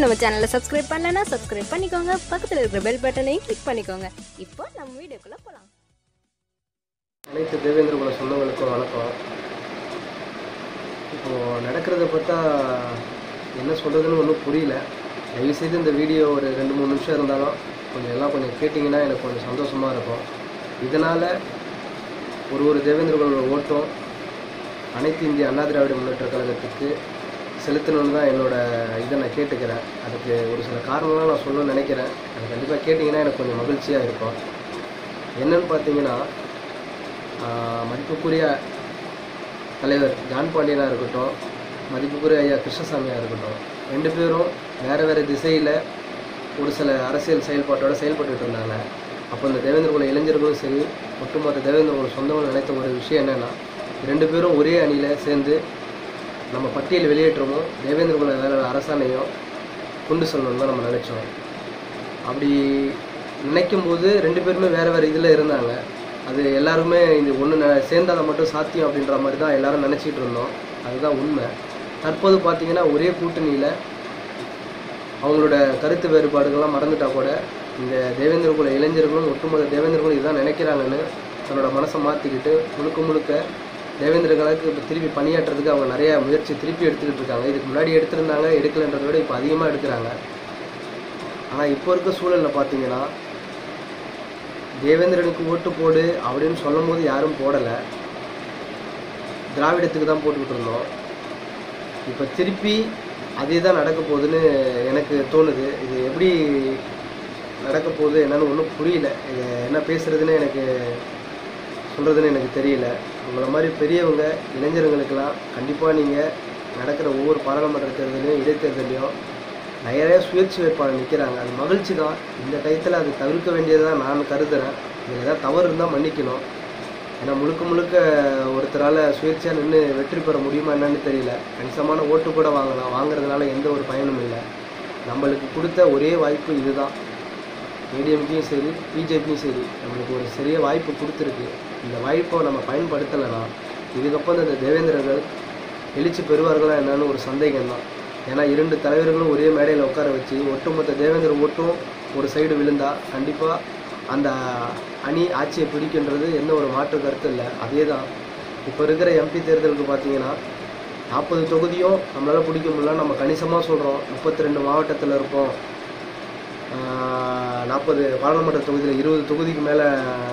இன்னும் நம்ம சேனலை சப்ஸ்கிரைப் பண்ணலன்னா சப்ஸ்கிரைப் பண்ணிக்கோங்க. பக்கத்தில் இருக்கிற பெல் பட்டனையும் கிளிக் பண்ணிக்கோங்க. இப்போ நம்ம வீடியோக்குள்ளே போகலாம் அனைத்து தேவேந்திர குல சொந்தங்களுக்கும் வணக்கம். இப்போது நடக்கிறத பார்த்தா என்ன சொல்கிறதுன்னு ஒன்றும் புரியல. தயவுசெய்து இந்த வீடியோ ஒரு ரெண்டு மூணு நிமிஷம் இருந்தாலும் கொஞ்சம் எல்லாம் கொஞ்சம் கேட்டிங்கன்னா எனக்கு கொஞ்சம் சந்தோஷமாக இருக்கும். இதனால் ஒரு ஒரு தேவேந்திர ஓட்டம் அனைத்து இந்திய அண்ணா திராவிட முன்னேற்ற கழகத்துக்கு செலுத்தணும்னு தான் என்னோட இதை நான் கேட்டுக்கிறேன். அதுக்கு ஒரு சில காரணம்லாம் நான் சொல்லணும்னு நினைக்கிறேன். அது கண்டிப்பாக கேட்டிங்கன்னா எனக்கு கொஞ்சம் மகிழ்ச்சியாக இருக்கும். என்னென்னு பார்த்தீங்கன்னா மதிப்புக்குரிய தலைவர் ஜான் பாண்டியனாக இருக்கட்டும் மதிப்புக்குரிய ஐயா கிருஷ்ணசாமியாக இருக்கட்டும் ரெண்டு பேரும் வேறு வேறு திசையில் ஒரு சில அரசியல் செயல்பாட்டோட செயல்பட்டுட்டு இருந்தாங்க. அப்போ இந்த தேவேந்திர குல இளைஞர்களும் சரி ஒட்டுமொத்த தேவேந்திர குல சொந்தங்களும் நினைத்த ஒரு விஷயம் என்னென்னா ரெண்டு பேரும் ஒரே அணியில் சேர்ந்து நம்ம பட்டியல் வெளியேற்றமும் தேவேந்திர குல வேலை அரசாணையும் கொண்டு செல்லணும்னு தான் நம்ம நினச்சோம். அப்படி நினைக்கும் போது ரெண்டு பேருமே வேறு வேறு இதில் இருந்தாங்க. அது எல்லாருமே இது ஒன்று சேர்ந்தால் மட்டும் சாத்தியம் அப்படின்ற மாதிரி தான் எல்லாரும் நினச்சிட்டு இருந்தோம். அதுதான் உண்மை. தற்போது பார்த்தீங்கன்னா ஒரே கூட்டணியில் அவங்களோட கருத்து வேறுபாடுகள்லாம் மறந்துட்டா கூட இந்த தேவேந்திர குல இளைஞர்களும் ஒட்டுமொத்த தேவேந்திரர்களும் இதுதான் நினைக்கிறாங்கன்னு தன்னோட மனசை மாற்றிக்கிட்டு முழுக்க முழுக்க தேவேந்திரர்களுக்கு இப்போ திருப்பி பணியாற்றுறதுக்கு அவங்க நிறைய முயற்சி திருப்பி எடுத்துக்கிட்டு இருக்காங்க. இதுக்கு முன்னாடி எடுத்திருந்தாங்க எடுக்கலைன்றத விட இப்போ அதிகமாக எடுக்கிறாங்க. ஆனால் இப்போ இருக்க சூழலில் பார்த்தீங்கன்னா தேவேந்திரனுக்கு ஓட்டு போடு அப்படின்னு சொல்லும் போது யாரும் போடலை. திராவிடத்துக்கு தான் போட்டுக்கிட்டு இருந்தோம். இப்போ திருப்பி அதே தான் நடக்க போகுதுன்னு எனக்கு தோணுது. இது எப்படி நடக்க போகுது என்னன்னு ஒன்றும் புரியல. இது என்ன பேசுறதுன்னு எனக்கு சொல்கிறதுன்னு எனக்கு தெரியல. உங்களை மாதிரி பெரியவங்க இளைஞர்களுக்கெல்லாம் கண்டிப்பாக நீங்கள் நடக்கிற ஒவ்வொரு பாராளுமன்ற தேர்தலையும் இடைத்தேர்தலையும் நிறைய சுயேட்சை வேட்பாளர் நிற்கிறாங்க அது மகிழ்ச்சி தான். இந்த டயத்தில் அது தவிர்க்க வேண்டியதாக நான் கருதுகிறேன் இதில் ஏதாவது தவறு இருந்தால் மன்னிக்கணும். ஏன்னா முழுக்க முழுக்க ஒருத்தரால் சுயேட்சையாக நின்று வெற்றி பெற முடியுமா என்னன்னு தெரியல. கணிசமான ஓட்டு கூட வாங்கலாம். வாங்குறதுனால எந்த ஒரு பயனும் இல்லை. நம்மளுக்கு கொடுத்த ஒரே வாய்ப்பு இதுதான். ஏடிஎம்கேயும் சரி பிஜேபியும் சரி நம்மளுக்கு ஒரு சிறிய வாய்ப்பு கொடுத்துருக்கு. இந்த வாய்ப்பை நம்ம பயன்படுத்தலைன்னா இதுக்கப்புறம் இந்த தேவேந்திரர்கள் எழுச்சி பெறுவார்களா என்னன்னு ஒரு சந்தேகம் தான் ஏன்னா இரண்டு தலைவர்களும் ஒரே மேடையில் உட்கார வச்சு ஒட்டுமொத்த தேவேந்திர ஓட்டும் ஒரு சைடு விழுந்தால் கண்டிப்பாக அந்த அணி ஆட்சியை பிடிக்கின்றது எந்த ஒரு மாற்று கருத்து இல்லை. அதே தான் இப்போ இருக்கிற எம்பி தேர்தலுக்கு பார்த்தீங்கன்னா நாற்பது தொகுதியும் நம்மளால் பிடிக்க முடியல நம்ம கணிசமாக சொல்கிறோம் முப்பத்தி ரெண்டு மாவட்டத்தில் இருக்கோம். நாற்பது பாராளுமன்ற தொகுதியில் இருபது தொகுதிக்கு மேலே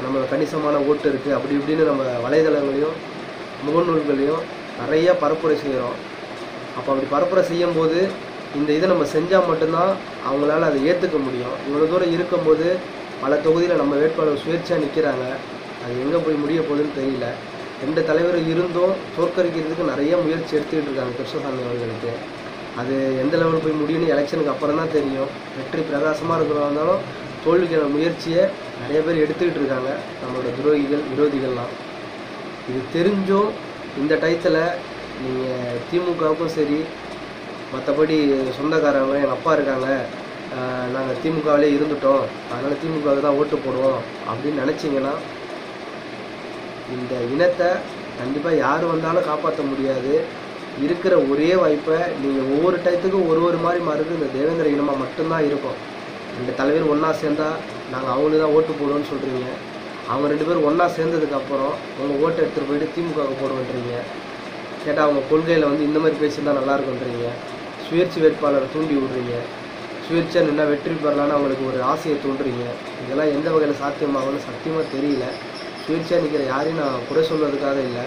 நம்ம கணிசமான ஓட்டு இருக்குது அப்படி இப்படின்னு நம்ம வலைதளங்களையும் முகநூல்களையும் நிறைய பரப்புரை செய்கிறோம் அப்போ அப்படி பரப்புரை செய்யும்போது இந்த இதை நம்ம செஞ்சால் மட்டும்தான் அவங்களால அதை ஏற்றுக்க முடியும். இவ்வளோ தூரம் இருக்கும்போது பல தொகுதியில் நம்ம வேட்பாளர் சுயேட்சையாக நிற்கிறாங்க அது எங்கே போய் முடிய போகுதுன்னு தெரியல. ரெண்டு தலைவரும் இருந்தும் தோற்கடிக்கிறதுக்கு நிறைய முயற்சி எடுத்துக்கிட்டு இருக்காங்க கிருஷ்ணசாமி அவர்களுக்கு. அது எந்த லெவலில் போய் முடியும்னு எலெக்ஷனுக்கு அப்புறம் தான் தெரியும். வெற்றி பிரகாசமாக இருக்கிறதா இருந்தாலும் தோல்விக்கான முயற்சியை நிறைய பேர் எடுத்துக்கிட்டு இருக்காங்க. நம்மளோட துரோகிகள் விரோதிகள்லாம். இது தெரிஞ்சும் இந்த டயத்தில் நீங்கள் திமுகவுக்கும் சரி மற்றபடி சொந்தக்காரங்க எங்கள் அப்பா இருக்காங்க. நாங்கள் திமுகவிலே இருந்துட்டோம். அதனால் திமுகவுக்கு தான் ஓட்டு போடுவோம் அப்படின்னு நினச்சிங்கன்னா இந்த இனத்தை கண்டிப்பாக யார் வந்தாலும் காப்பாற்ற முடியாது. இருக்கிற ஒரே வாய்ப்பை நீங்கள் ஒவ்வொரு டயத்துக்கும் ஒரு ஒரு மாதிரி மாறுது. இந்த தேவேந்திர இனமாக மட்டும்தான் இருக்கும். ரெண்டு தலைவர் ஒன்றா சேர்ந்தால் நாங்கள் அவங்களுக்கு தான் ஓட்டு போடுவோம்னு சொல்கிறீங்க அவங்க ரெண்டு பேரும் ஒன்றா சேர்ந்ததுக்கப்புறம் உங்கள் ஓட்டை எடுத்துகிட்டு போயிட்டு திமுகவுக்கு போடுவோன்றீங்க. கேட்டால் அவங்க கொள்கையில் வந்து இந்த மாதிரி பேசியிருந்தா நல்லா இருக்குன்றீங்க சுயேட்சை வேட்பாளரை தூண்டி விடுறீங்க. சுயேட்சை நின்னா வெற்றி பெறலான்னு அவங்களுக்கு ஒரு ஆசையை தூண்டுறீங்க. இதெல்லாம் எந்த வகையில் சாத்தியமாகும்னு சத்தியமாக தெரியல. சுயேட்சையாக நிற்கிற யாரையும் நான் குறை சொல்வதுக்காக இல்லை.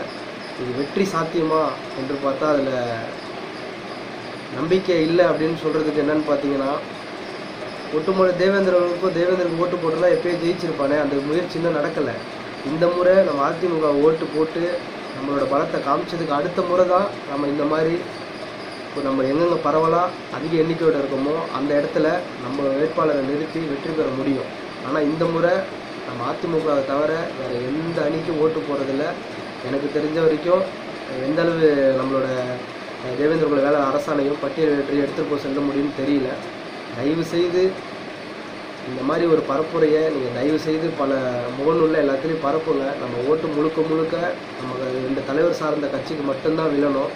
இது வெற்றி சாத்தியமா என்று பார்த்தா அதில் நம்பிக்கை இல்லை அப்படின்னு சொல்கிறதுக்கு என்னன்னு பார்த்தீங்கன்னா ஒட்டுமொத்த தேவேந்திரனுக்கும் தேவேந்திரனுக்கு ஓட்டு போட்டுலாம் எப்பயோ ஜெயிச்சிருப்பானே அந்த முயற்சி இன்னும் நடக்கலை. இந்த முறை நம்ம அதிமுக ஓட்டு போட்டு நம்மளோட பலத்தை காமிச்சதுக்கு அடுத்த முறை தான் நம்ம இந்த மாதிரி இப்போ நம்ம எங்கெங்கே பரவலாக அதிக எண்ணிக்கையோட இருக்கோமோ அந்த இடத்துல நம்ம வேட்பாளரை நிறுத்தி வெற்றி பெற முடியும். ஆனால் இந்த முறை நம்ம அதிமுகவை தவிர வேறு எந்த அணிக்கும் ஓட்டு போடுறதில்ல எனக்கு தெரிஞ்ச வரைக்கும் எந்த அளவு நம்மளோட தேவேந்திர குல வேலை அரசாணையும் பட்டியல் வெற்றி எடுத்துகிட்டு போக செல்ல முடியும்னு தெரியல. தயவு செய்து இந்த மாதிரி ஒரு பரப்புரையை நீங்கள் தயவு செய்து பல முகநூலில் எல்லாத்துலேயும் பரப்புங்க. நம்ம ஓட்டு முழுக்க முழுக்க நம்ம ரெண்டு தலைவர் சார்ந்த கட்சிக்கு மட்டும்தான் விழணும்.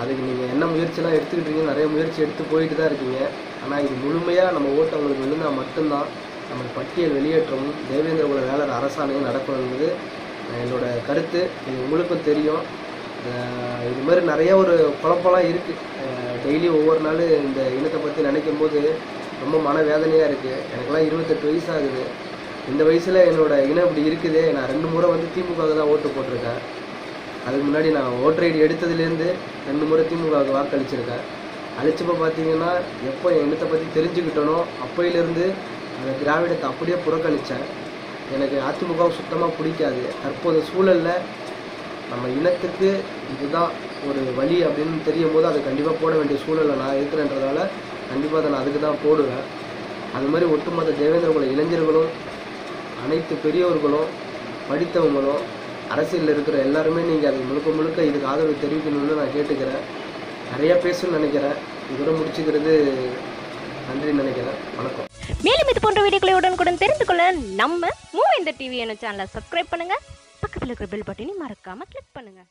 அதுக்கு நீங்கள் என்ன முயற்சிலாம் எடுத்துக்கிட்டு நிறைய முயற்சி எடுத்து போயிட்டு தான் இருக்கீங்க. ஆனால் இது முழுமையாக நம்ம ஓட்டு அவங்களுக்கு விழுந்தால் மட்டும்தான் நம்ம பட்டியல் வெளியேற்றமும் தேவேந்திர குல வேலர் அரசாணையும் நடக்கும் என்பது என்னோடய என்னோட கருத்து இது உங்களுக்கும் தெரியும். இது மாதிரி நிறைய ஒரு குழப்பம்லாம் இருக்குது டெய்லி ஒவ்வொரு நாள் இந்த இனத்தை பற்றி நினைக்கும் போது ரொம்ப மனவேதனையாக இருக்குது எனக்கெல்லாம் இருபத்தெட்டு வயசு ஆகுது இந்த வயசில் என்னோட இனம் இப்படி இருக்குது. நான் ரெண்டு முறை வந்து திமுகவுக்கு தான் ஓட்டு போட்டிருக்கேன். அதுக்கு முன்னாடி நான் ஓட்டர் ஐடி எடுத்ததுலேருந்து ரெண்டு முறை திமுகவுக்கு வாக்களிச்சிருக்கேன். அழிச்சப்போ பார்த்தீங்கன்னா எப்போ என் இனத்தை பற்றி தெரிஞ்சுக்கிட்டனோ அப்போயிலேருந்து அந்த திராவிடத்தை அப்படியே புறக்கணித்தேன் எனக்கு அதிமுகவும் சுத்தமாக பிடிக்காது. தற்போது சூழலில் நம்ம இனத்துக்கு இதுதான் ஒரு வழி அப்படின்னு தெரியும் போது அதை கண்டிப்பாக போட வேண்டிய சூழலில் நான் இருக்கிறேன்றதால கண்டிப்பாக அதை நான் அதுக்கு தான் போடுவேன். அது மாதிரி ஒட்டுமொத்த தேவேந்திர குல இளைஞர்களும் அனைத்து பெரியோர்களும் படித்தவங்களும் அரசியலில் இருக்கிற எல்லாருமே நீங்கள் அதை முழுக்க முழுக்க இதுக்கு ஆதரவு தெரிவிக்கணும்னு நான் கேட்டுக்கிறேன். நிறையா பேசணும்னு நினைக்கிறேன். இதோட முடிச்சுக்கிறது நன்றி நினைக்கிறேன். வணக்கம். மேலும் இது போன்ற வீடியோக்களை உடனுக்குடன் தெரிந்து கொள்ள நம்ம மூவேந்தர் டிவி என்ன சேனலை சப்ஸ்கிரைப் பண்ணுங்க. பக்கத்தில் இருக்கிற பெல் பட்டனையும் மறக்காம கிளிக் பண்ணுங்க.